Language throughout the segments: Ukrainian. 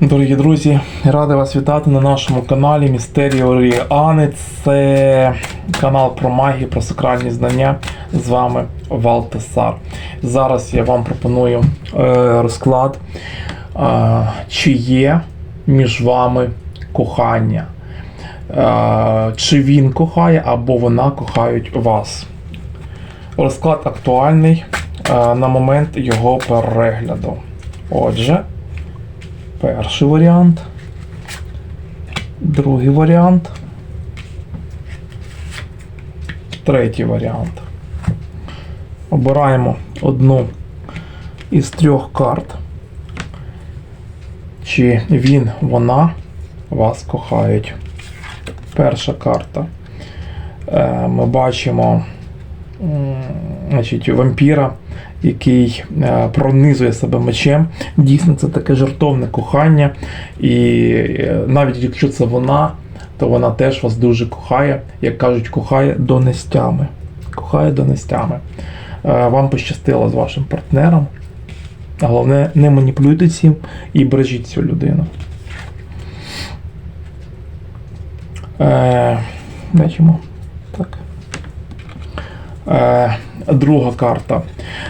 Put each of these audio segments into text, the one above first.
Дорогі друзі, радий вас вітати на нашому каналі Містеріо Ріани. Це канал про магію, про сакральні знання. З вами Валтасар. Зараз я вам пропоную е, розклад, е, чи є між вами кохання. Е, чи він кохає або вона кохають вас. Розклад актуальний на момент його перегляду. Отже. Перший варіант. Другий варіант. Третій варіант. Обираємо одну із трьох карт. Чи він, вона вас кохають. Перша карта. Е, Ми бачимо значить, вампіра, який е, пронизує себе мечем. Дійсно, це таке жартовне кохання. І е, навіть якщо це вона, то вона теж вас дуже кохає, як кажуть, кохає донестями. Кохає донестями. Е, Вам пощастило з вашим партнером. Головне, не маніпулюйте цим і бережіть цю людину. Бачимо. Так. Е, друга карта.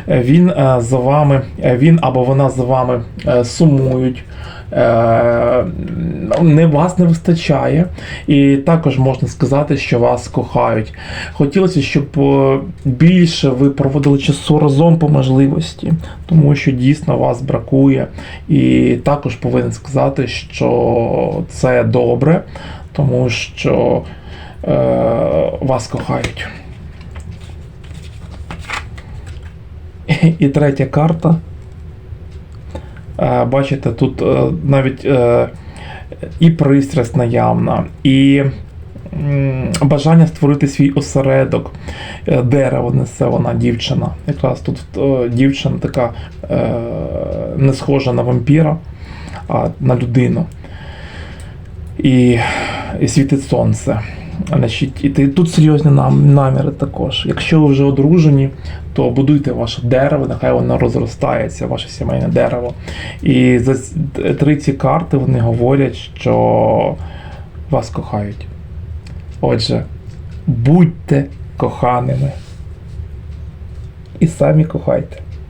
Він е, за вами, е, він або вона за вами сумують. Не вас не вистачає, і також можна сказати, що вас кохають. Хотілося, щоб більше ви проводили часу разом по можливості, тому що дійсно вас бракує. І також повинен сказати, що це добре, тому що е, вас кохають. І третя карта. Е, Бачите, тут е, навіть е, і пристрасть наявна, і бажання створити свій осередок. Дерево несе вона дівчина. Якраз тут дівчина така не схожа на вампіра, а на людину. І, і світить сонце. Значить, і тут серйозні наміри також. Якщо ви вже одружені, то будуйте ваше дерево, нехай воно розростається, ваше сімейне дерево. І за три ці карти вони говорять, що вас кохають. Отже, будьте коханими. І самі кохайте.